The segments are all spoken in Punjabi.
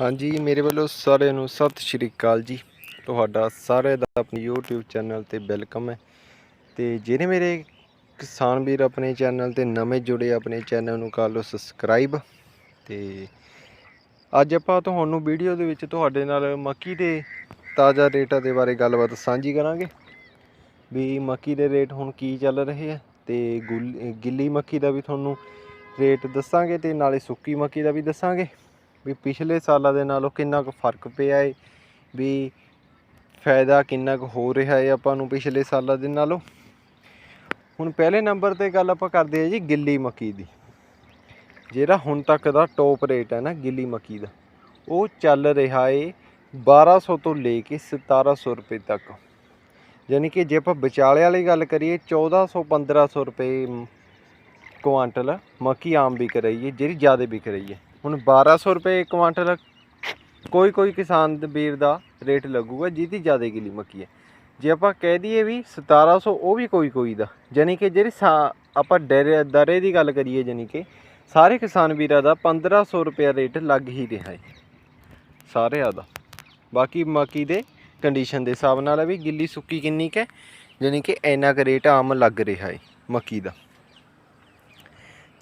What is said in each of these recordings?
ਹਾਂਜੀ, ਮੇਰੇ ਵੱਲੋਂ ਸਾਰਿਆਂ ਨੂੰ ਸਤਿ ਸ਼੍ਰੀ ਅਕਾਲ ਜੀ। ਤੁਹਾਡਾ ਸਾਰਿਆਂ ਦਾ ਆਪਣੇ YouTube ਚੈਨਲ ਤੇ ਵੈਲਕਮ ਹੈ। ਤੇ ਜਿਹੜੇ ਮੇਰੇ ਕਿਸਾਨ ਵੀਰ ਆਪਣੇ ਚੈਨਲ ਤੇ ਨਵੇਂ ਜੁੜੇ, ਆਪਣੇ ਚੈਨਲ ਨੂੰ ਕਰ ਲਓ ਸਬਸਕ੍ਰਾਈਬ। ਤੇ ਅੱਜ ਆਪਾਂ ਤੁਹਾਨੂੰ ਵੀਡੀਓ ਦੇ ਵਿੱਚ ਤੁਹਾਡੇ ਨਾਲ ਮੱਕੀ ਦੇ ਤਾਜ਼ਾ ਰੇਟਾਂ ਦੇ ਬਾਰੇ ਗੱਲਬਾਤ ਸਾਂਝੀ ਕਰਾਂਗੇ। ਵੀ ਮੱਕੀ ਦੇ ਰੇਟ ਹੁਣ ਕੀ ਚੱਲ ਰਹੇ ਆ ਤੇ ਗੁੱਲ- ਗਿੱਲੀ ਮੱਕੀ ਦਾ ਵੀ ਤੁਹਾਨੂੰ ਰੇਟ ਦੱਸਾਂਗੇ ਤੇ ਨਾਲੇ ਸੁੱਕੀ ਮੱਕੀ ਦਾ ਵੀ ਦੱਸਾਂਗੇ। ਵੀ ਪਿਛਲੇ ਸਾਲਾਂ ਦੇ ਨਾਲੋਂ ਕਿੰਨਾ ਕੁ ਫ਼ਰਕ ਪਿਆ ਹੈ ਵੀ ਫਾਇਦਾ ਕਿੰਨਾ ਕੁ ਹੋ ਰਿਹਾ ਹੈ ਆਪਾਂ ਨੂੰ ਪਿਛਲੇ ਸਾਲਾਂ ਦੇ ਨਾਲੋਂ। ਹੁਣ ਪਹਿਲੇ ਨੰਬਰ ਤੇ ਗੱਲ ਆਪਾਂ ਕਰਦੇ ਹਾਂ ਜੀ ਗਿੱਲੀ ਮੱਕੀ ਦੀ। ਜਿਹੜਾ ਹੁਣ ਤੱਕ ਦਾ ਟੌਪ ਰੇਟ ਹੈ ਨਾ ਗਿੱਲੀ ਮੱਕੀ ਦਾ, ਉਹ ਚੱਲ ਰਿਹਾ ਏ 1200 ਤੋਂ ਲੈ ਕੇ 1700 ਰੁਪਏ ਤੱਕ। ਯਾਨੀ ਕਿ ਜੇ ਆਪਾਂ ਵਿਚਾਲੇ ਵਾਲੀ ਗੱਲ ਕਰੀਏ 1400 1500 ਰੁਪਏ ਕੁਆਂਟਲ ਮੱਕੀ ਆਮ ਵਿਕ ਰਹੀ ਹੈ ਜਿਹੜੀ ਜ਼ਿਆਦਾ ਵਿਕ ਰਹੀ ਹੈ ਹੁਣ 1200 ਰੁਪਏ ਕੁਆਂਟਲ, ਕੋਈ ਕੋਈ ਕਿਸਾਨ ਦੇ ਵੀਰ ਦਾ ਰੇਟ ਲੱਗੂਗਾ, ਜਿਹਦੀ ਜ਼ਿਆਦਾ ਗਿੱਲੀ ਮੱਕੀ ਹੈ। ਜੇ ਆਪਾਂ ਕਹਿ ਦਈਏ ਵੀ 1700 ਉਹ ਵੀ ਕੋਈ ਕੋਈ ਦਾ ਯਾਨੀ ਕਿ ਜਿਹੜੀ ਸਾ- ਆਪਾਂ ਡਰੇ, ਦਰੇ ਦੀ ਗੱਲ ਕਰੀਏ ਯਾਨੀ ਕਿ ਸਾਰੇ ਕਿਸਾਨ ਵੀਰਾਂ ਦਾ 1500 ਰੁਪਏ ਰੇਟ ਲੱਗ ਹੀ ਰਿਹਾ ਹੈ। ਸਾਰਿਆਂ ਦਾ ਬਾਕੀ ਮੱਕੀ ਦੇ ਕੰਡੀਸ਼ਨ ਦੇ ਹਿਸਾਬ ਨਾਲ ਵੀ ਗਿੱਲੀ ਸੁੱਕੀ ਕਿੰਨੀ ਕੁ ਹੈ ਯਾਨੀ ਕਿ ਇੰਨਾ ਕੁ ਰੇਟ ਆਮ ਲੱਗ ਰਿਹਾ ਹੈ ਮੱਕੀ ਦਾ।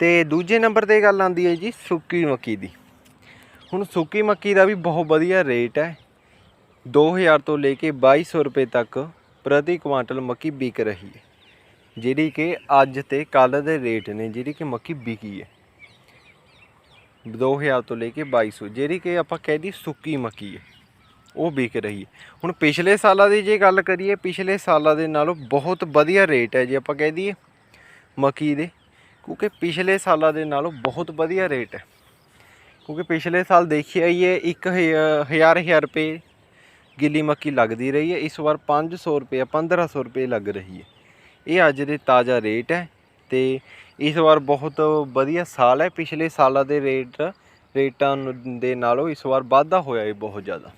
ਤੇ ਦੂਜੇ ਨੰਬਰ ਤੇ ਗੱਲ ਆਉਂਦੀ ਹੈ ਜੀ ਸੁੱਕੀ ਮੱਕੀ ਦੀ। ਹੁਣ ਸੁੱਕੀ ਮੱਕੀ ਦਾ ਵੀ ਬਹੁਤ ਵਧੀਆ ਰੇਟ ਹੈ। 2000 ਤੋਂ ਲੈ ਕੇ 2200 ਰੁਪਏ ਤੱਕ ਪ੍ਰਤੀ ਕੁਆਂਟਲ ਮੱਕੀ ਵਿਕ ਰਹੀ ਹੈ। ਜਿਹੜੀ ਕਿ ਅੱਜ ਤੇ ਕੱਲ ਦੇ ਰੇਟ ਨੇ, ਜਿਹੜੀ ਕਿ ਮੱਕੀ ਵਿਕੀ ਹੈ। 2000 ਤੋਂ ਲੈ ਕੇ 2200 ਜਿਹੜੀ ਕਿ ਆਪਾਂ ਕਹਿ ਦਈਏ ਸੁੱਕੀ ਮੱਕੀ ਹੈ, ਉਹ ਵਿਕ ਰਹੀ ਹੈ। ਹੁਣ ਪਿਛਲੇ ਸਾਲਾਂ ਦੀ ਜੇ ਗੱਲ ਕਰੀਏ, ਪਿਛਲੇ ਸਾਲਾਂ ਦੇ ਨਾਲੋਂ ਬਹੁਤ ਵਧੀਆ ਰੇਟ ਹੈ ਜੇ ਆਪਾਂ ਕਹਿ ਦਈਏ ਮੱਕੀ ਦੇ। ਕਿਉਂਕਿ ਪਿਛਲੇ ਸਾਲਾਂ ਦੇ ਨਾਲੋਂ ਬਹੁਤ ਵਧੀਆ ਰੇਟ ਹੈ। ਕਿਉਂਕਿ ਪਿਛਲੇ ਸਾਲ ਦੇਖਿਆ ਹੀ ਹੈ 1000 ਹਜ਼ਾਰ ਰੁਪਏ ਗਿੱਲੀ ਮੱਕੀ ਲੱਗਦੀ ਰਹੀ ਹੈ। ਇਸ ਵਾਰ 500 ਰੁਪਏ 1500 ਰੁਪਏ ਲੱਗ ਰਹੀ ਹੈ। ਇਹ ਅੱਜ ਦੇ ਤਾਜ਼ਾ ਰੇਟ ਹੈ ਤੇ ਇਸ ਵਾਰ ਬਹੁਤ ਵਧੀਆ ਸਾਲ ਹੈ। ਪਿਛਲੇ ਸਾਲਾਂ ਦੇ ਰੇਟ, ਰੇਟਾਂ ਨੂੰ- ਦੇ ਨਾਲੋਂ ਇਸ ਵਾਰ ਵਾਧਾ ਹੋਇਆ ਹੈ ਬਹੁਤ ਜ਼ਿਆਦਾ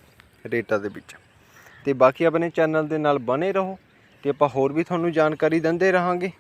ਰੇਟਾਂ ਦੇ ਵਿੱਚ। ਤੇ ਬਾਕੀ ਆਪਣੇ ਚੈਨਲ ਦੇ ਨਾਲ ਬਣੇ ਰਹੋ ਤੇ ਆਪਾਂ ਹੋਰ ਵੀ ਤੁਹਾਨੂੰ ਜਾਣਕਾਰੀ ਦਿੰਦੇ ਰਹਾਂਗੇ।